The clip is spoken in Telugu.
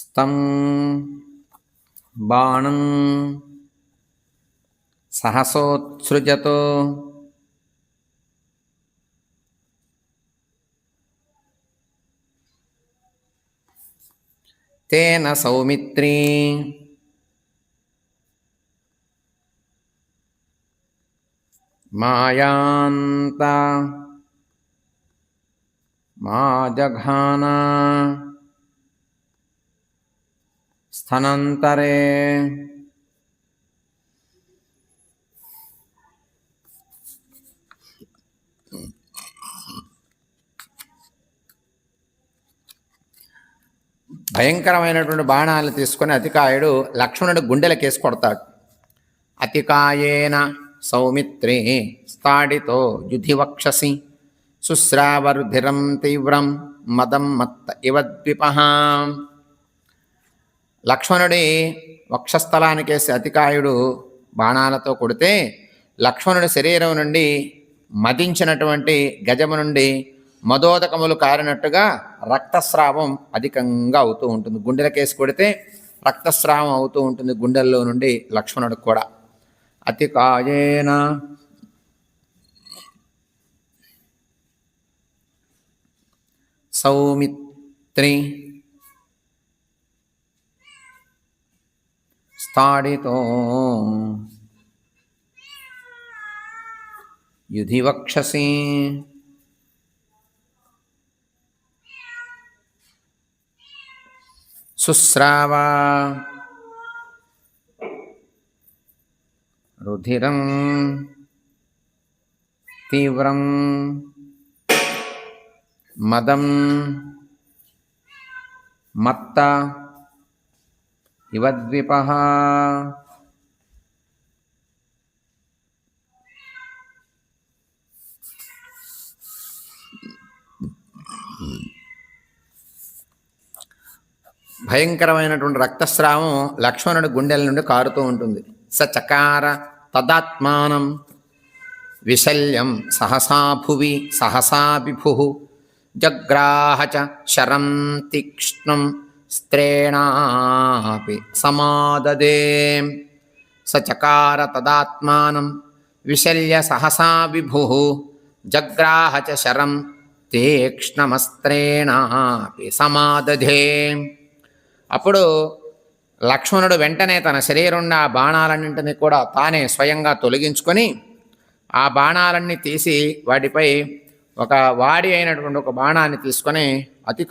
स्तं बाणं सहसोत्सृजतो। तेन सौमित्री मायान्ता मा जघाना స్థనంతరే భయంకరమైనటువంటి బాణాలు తీసుకొని అతికాయుడు లక్ష్మణుడు గుండెలకేసి కొడతాడు. అతికాయేన సౌమిత్రే స్థాడితో యుధివక్షసి శుశ్రావరుధిరం తీవ్రం మదం మత్త ఇవద్విపహాం లక్ష్మణుడి వక్షస్థలానికేసి అతికాయుడు బాణాలతో కొడితే లక్ష్మణుడి శరీరం నుండి మదించినటువంటి గజము నుండి మదోదకములు కారినట్టుగా రక్తస్రావం అధికంగా అవుతూ ఉంటుంది. గుండెలకేసి కొడితే రక్తస్రావం అవుతూ ఉంటుంది గుండెల్లో నుండి లక్ష్మణుడికి కూడా. అతికాయేన సౌమిత్రి స్థాడితో యుధివక్షసి. శుశ్రావా రుధిరం. తీవ్రం. మదం. మత్త. ఇవద్విప భయంకరమైనటువంటి రక్తస్రావం లక్ష్మణుడి గుండెల నుండి కారుతూ ఉంటుంది. స చకార తదాత్మానం విశల్యం సహసా భువి సహసా విభు జగ్రాహ చ శరం తీక్ష్ణం స్త్రేణాపి సమాదదే. సచకార తదాత్మానం విశల్య సహసా విభు జగ్రాహ చ శరం తీక్ష్ణమస్త్రేణాపి సమాదధే. అప్పుడు లక్ష్మణుడు వెంటనే తన శరీరంలో ఆ బాణాలన్నింటినీ కూడా తానే స్వయంగా తొలగించుకొని ఆ బాణాలన్నీ తీసి వాటిపై ఒక వాడి అయినటువంటి ఒక బాణాన్ని తీసుకొని అతి